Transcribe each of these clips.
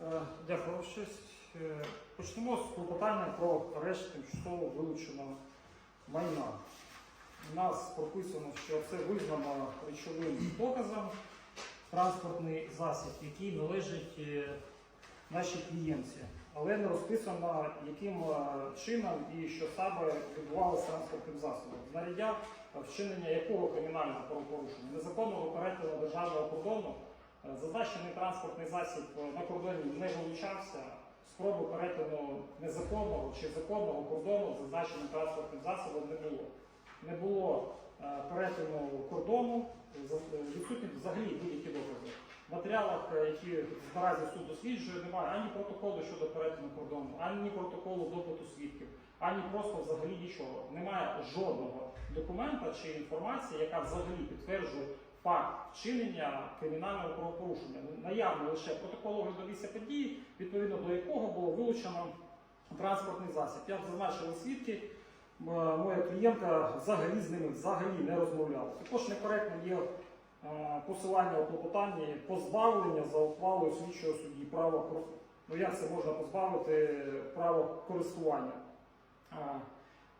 Е, Дякую, честь. Е, Почнемо з клопотання про арешт тимчасово вилученого майна. У нас прописано, що це визнано речовим доказом транспортний засіб, який належить е, нашій клієнтці, але не розписано, яким чином і що саме відбувалося транспортним засобом. Знаряддя вчинення якого кримінального правопорушення, незаконного перетину державного кордону, зазначений транспортний засіб е, на кордоні не вилучався. Спроби перетину незаконного чи законного кордону зазначеним транспортним засобом не було. Не було е, перетину кордону, е, відсутні взагалі будь-які докази. В матеріалах, е, які наразі суд досліджує, немає ані протоколу щодо перетину кордону, ані протоколу допиту свідків, ані просто взагалі нічого. Немає жодного документа чи інформації, яка взагалі підтверджує факт вчинення кримінального правопорушення. Наявно лише протокол огляду місця події, відповідно до якого було вилучено транспортний засіб. Як зазначили свідки, моя клієнтка взагалі з ними взагалі не розмовляла. Також некоректним є е, посилання у клопотанні позбавлення за ухвалою слідчого судді права ну як це можна позбавити права користування.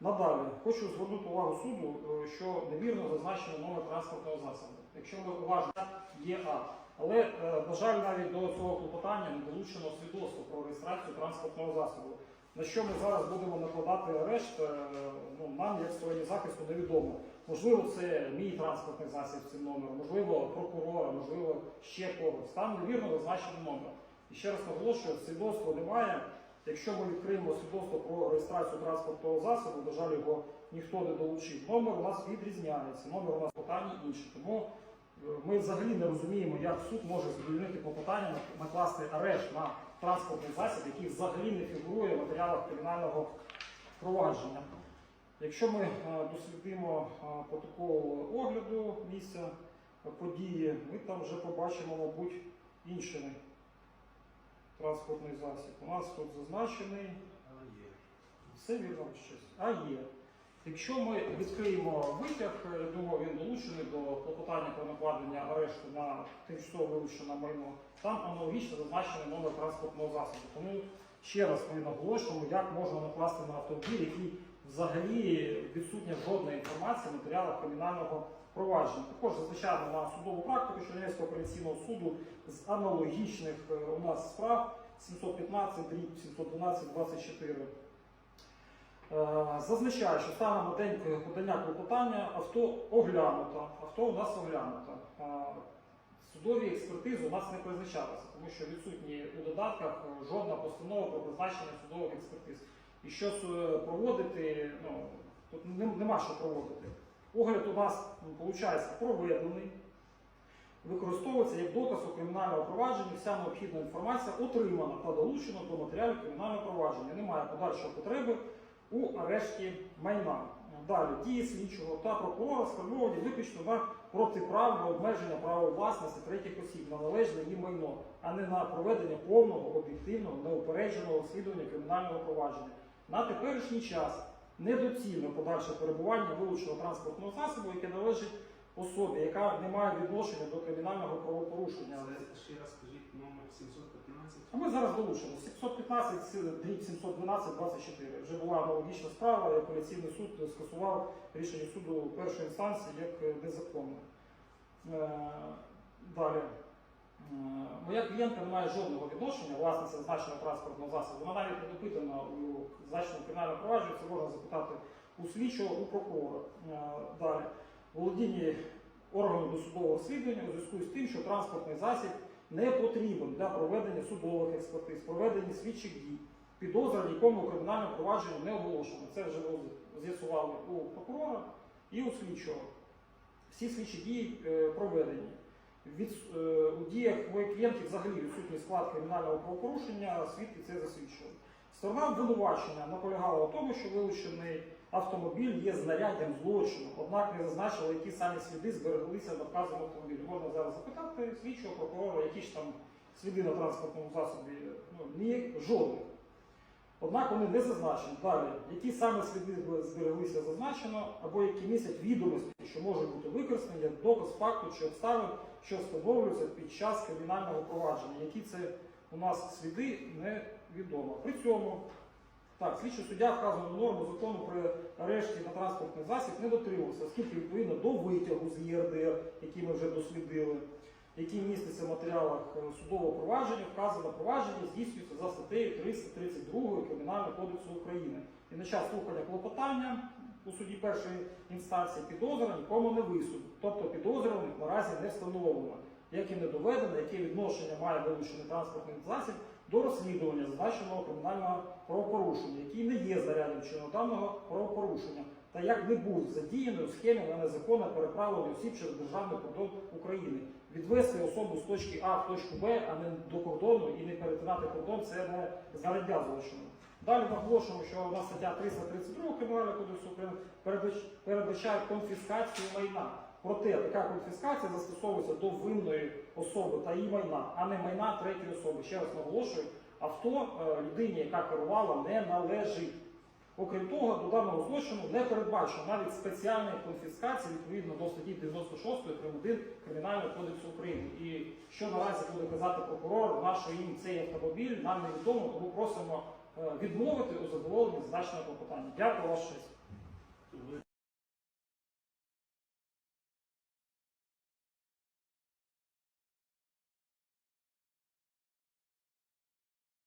Надалі хочу звернути увагу суду, е, що невірно зазначено номер транспортного засобу. Якщо ми уважно є акт. Але, е, на жаль, навіть до цього клопотання не долучено свідоцтво про реєстрацію транспортного засобу. На що ми зараз будемо накладати арешт, е, ну, нам, як стороні захисту, невідомо. Можливо, це мій транспортний засіб цим номером, можливо, прокурора, можливо, ще когось. Там невірно зазначений номер. І ще раз наголошую, свідоцтва немає. Якщо ми відкриємо свідоцтво про реєстрацію транспортного засобу, на жаль, його ніхто не долучив. Номер у нас відрізняється, номер у нас питання інший. Тому е, ми взагалі не розуміємо, як суд може задовольнити клопотання накласти арешт на транспортний засіб, який взагалі не фігурує в матеріалах кримінального провадження. Якщо ми е, дослідимо е, протокол огляду місця події, ми там вже побачимо, мабуть, інший транспортний засіб. У нас тут зазначений все вірно щось. А є. Якщо ми відкриємо витяг, я думаю, він долучений до клопотання про накладення арешту на тимчасово вилучене майно, там аналогічно зазначений номер транспортного засобу. Тому ще раз ми наголошуємо, як можна накласти на автомобіль, який взагалі відсутня жодна інформація в матеріалах кримінального провадження. Також зазначаємо на судову практику Чернівського апеляційного суду з аналогічних е, у нас справ 715 дріб 712 24 Е, Зазначаю, що станом на день подання клопотання авто оглянуто. Авто у нас оглянуто. Е, Судові експертизи у нас не призначалися, тому що відсутні у додатках жодна постанова про призначення судових експертиз. І що е, проводити, ну, тут нема що проводити. Огляд у нас виходить проведений, використовується як доказ у кримінальному провадженні, вся необхідна інформація отримана та долучена до матеріалів кримінального провадження. Немає подальшої потреби у арешті майна. Далі дії слідчого та прокурора спрямовані виключно на протиправне обмеження права власності третіх осіб на належне їм майно, а не на проведення повного, об'єктивного, неупередженого розслідування кримінального провадження. На теперішній час недоцільно подальше перебування вилученого транспортного засобу, яке належить особі, яка не має відношення до кримінального правопорушення. Але ще раз скажіть номер 715. А ми зараз долучимо 715 дріб 712 24. Вже була аналогічна справа, і апеляційний суд скасував рішення суду першої інстанції як е, незаконне. Е, Далі. Е, Моя клієнтка не має жодного відношення, власниця зазначеного транспортного засобу. Вона навіть не допитана у зазначеному кримінальному провадженні, це можна запитати у слідчого, у прокурора. Е, Далі. Володіння органу досудового розслідування у зв'язку з тим, що транспортний засіб не потрібен для проведення судових експертиз, проведення слідчих дій, підозра нікому у кримінальному провадженні не оголошено. Це вже з'ясували у прокурора і у слідчого. Всі слідчі дії е, проведені. Від, е, у діях моїх клієнтів взагалі відсутній склад кримінального правопорушення, свідки це засвідчують. Сторона обвинувачення наполягала в тому, що вилучений автомобіль є знаряддям злочину, однак не зазначила, які самі сліди збереглися на вказаному автомобілі. Можна зараз запитати слідчого прокурора, які ж там сліди на транспортному засобі. Ну, ні, жодних. Однак вони не зазначені. Далі, які саме сліди збереглися зазначено, або які містять відомості, що можуть бути використані як доказ факту чи обставин, що встановлюються під час кримінального провадження. Які це у нас сліди невідомо. При цьому так, слідчий суддя вказану норму закону при арешті на транспортний засіб не дотримувався, оскільки відповідно до витягу з ЄРДР, який ми вже дослідили, який міститься в матеріалах е, судового провадження, вказане провадження здійснюється за статтею 332 Кримінального кодексу України. І на час слухання клопотання у суді першої інстанції підозра нікому не висуд. Тобто підозрюваних наразі не встановлено, як і не доведено, яке відношення має вилучений транспортний засіб до розслідування зазначеного кримінального правопорушення, який не є зарядом чином даного правопорушення, та як не був задіяний у схемі на незаконне переправлення осіб через державний кордон України. Відвести особу з точки А в точку Б, а не до кордону і не перетинати кордон це не знаряддя злочину. Далі наголошуємо, що у нас стаття 332 Кримінального кодексу України передбачає конфіскацію майна. Проте така конфіскація застосовується до винної особи та її майна, а не майна третьої особи. Ще раз наголошую, авто е, людині, яка керувала, не належить. Окрім того, до даного злочину не передбачено навіть спеціальної конфіскації відповідно до статті 96 прим. 1 Кримінального кодексу України. І що наразі буде казати прокурор, на що їм цей автомобіль, нам невідомо, тому просимо відмовити у задоволенні зазначеного клопотання. Дякую, ваш честь.